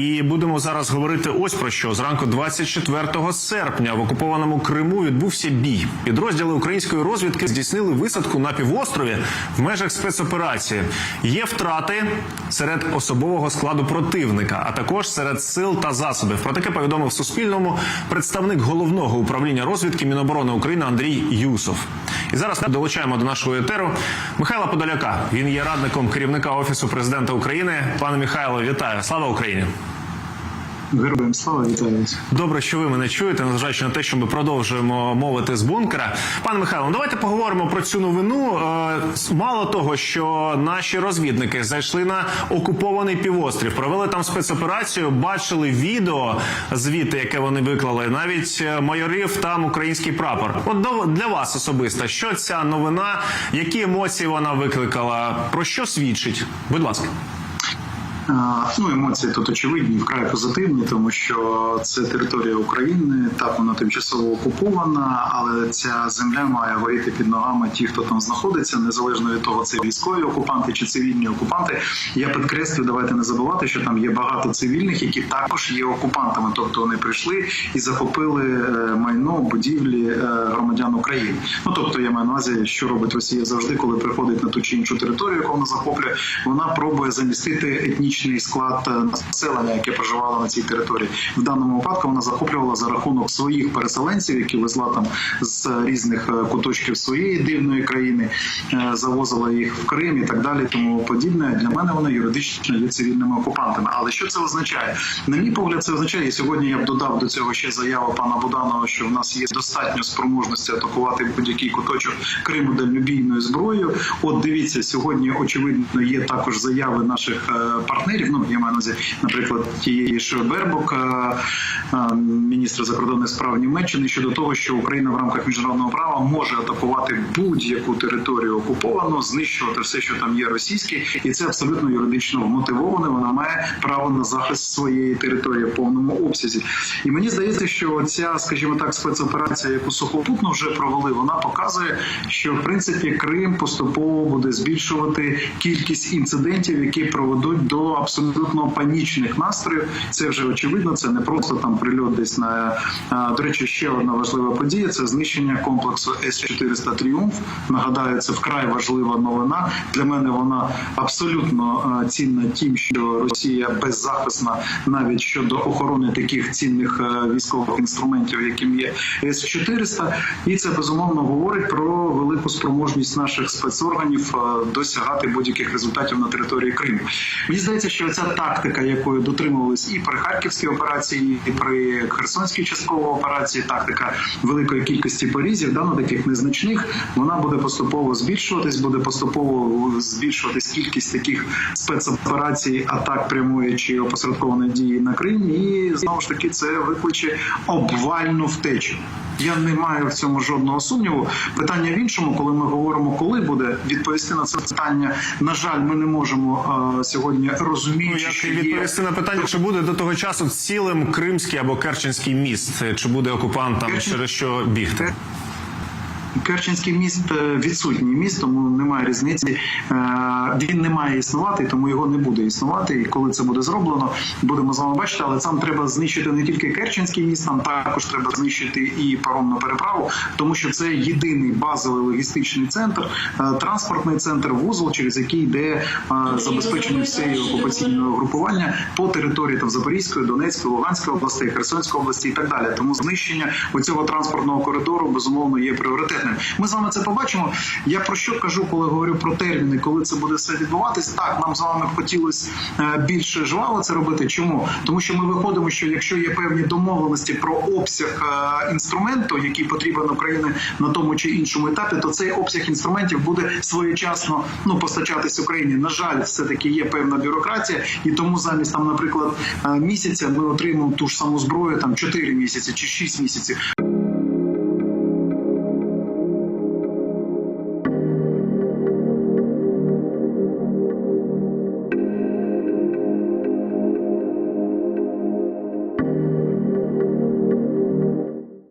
І будемо зараз говорити ось про що. Зранку 24 серпня в окупованому Криму відбувся бій. Підрозділи української розвідки здійснили висадку на півострові в межах спецоперації. Є втрати серед особового складу противника, а також серед сил та засобів. Про таке повідомив Суспільному представник головного управління розвідки Міноборони України Андрій Юсов. І зараз ми долучаємо до нашого етеру Михайла Подоляка. Він є радником керівника офісу президента України. Пане Михайло, вітаю! Слава Україні! Героям слава вітаю. Добре, що ви мене чуєте, незважаючи на те, що ми продовжуємо мовити з бункера. Пане Михайло, ну, давайте поговоримо про цю новину. Е, Мало того, що наші розвідники зайшли на окупований півострів, провели там спецоперацію, бачили відео звідти, яке вони виклали. Навіть е, майорив там український прапор. От для вас особисто, що ця новина, які емоції вона викликала, про що свідчить? Будь ласка. Ну, емоції тут очевидні, вкрай позитивні, тому що це територія України, так вона тимчасово окупована, але ця земля має горіти під ногами ті, хто там знаходиться, незалежно від того, це військові окупанти чи цивільні окупанти. Я підкреслю, давайте не забувати, що там є багато цивільних, які також є окупантами, тобто вони прийшли і захопили е, майно, будівлі е, громадян України. Ну тобто я маю на увазі, що робить Росія завжди, коли приходить на ту чи іншу територію, яку вона захоплює, вона пробує замістити етнічний склад е, населення, яке проживало на цій території. В даному випадку вона захоплювала за рахунок своїх переселенців, які везла там з різних е, куточків своєї дивної країни, е, завозила їх в Крим і так далі. Тому подібне для мене вони юридично є цивільними окупантами. Але що це означає? На мій погляд, це означає. І сьогодні я б додав до цього ще заяву пана Буданова, що в нас є достатньо спроможності атакувати будь-який куточок Криму дальнобійною зброєю. От дивіться, сьогодні очевидно є також заяви наших е, партнерів. Ну я маю на увазі, наприклад, тієї ж Бербок, е, е, міністра закордонних справ Німеччини, щодо того, що Україна в рамках міжнародного права може атакувати будь-яку територію окуповану, знищувати все, що там є російське, і це абсолютно юридично вмотивовано. Вона має право на захист своєї території в повному обсязі. І мені здається, що ця, скажімо так, спецоперація, яку сухопутно вже провели, вона показує, що в принципі Крим поступово буде збільшувати кількість інцидентів, які проведуть до абсолютно панічних настроїв. Це вже очевидно. Це не просто там прильот десь на до речі, ще одна важлива подія це знищення комплексу С 400 Тріумф. Нагадаю, це вкрай важлива новина. Для мене вона абсолютно цінна тим, що Росія беззахисна навіть щодо охорони таких цінних військових інструментів, яким є С 400 і це безумовно говорить про велику спроможність наших спецорганів досягати будь-яких результатів на території Криму. Мені здається, що ця тактика, якою дотримувались і при харківській операції, і при Херсонській частковій операції, тактика великої кількості порізів, да, ну, таких незначних, вона буде поступово збільшуватись, буде поступово збільшуватись кількість таких спецоперацій, атак прямої чи опосередкованої дії на Крим. І знову ж таки це викличе обвальну втечу. Я не маю в цьому жодного сумніву. Питання в іншому, коли ми говоримо, коли буде відповісти на це питання. На жаль, ми не можемо е, сьогодні Ну, як що відповісти на питання, чи буде до того часу цілим Кримський або Керченський міст, чи буде окупантам Керчен- через що бігти? Керченський міст е, відсутній міст, тому немає різниці. Е, Він не має існувати, тому його не буде існувати. І коли це буде зроблено, будемо з вами бачити. Але там треба знищити не тільки Керченський міст, там також треба знищити і паромну переправу, тому що це єдиний базовий логістичний центр, е, транспортний центр, вузол, через який йде забезпечення всієї окупаційного групування по території там Запорізької, Донецької, Луганської областей, Херсонської області і так далі. Тому знищення оцього транспортного коридору безумовно є пріоритетним. Ми з вами це побачимо. Я про що кажу, коли говорю про терміни, коли це буде все відбуватись? Так, нам з вами хотілося е, більше жваво це робити. Чому? Тому що ми виходимо, що якщо є певні домовленості про обсяг е, інструменту, який потрібен Україні на тому чи іншому етапі, то цей обсяг інструментів буде своєчасно ну постачатись Україні. На жаль, все таки є певна бюрократія, і тому замість там, наприклад, е, місяця ми отримуємо ту ж саму зброю там 4 місяці чи 6 місяців.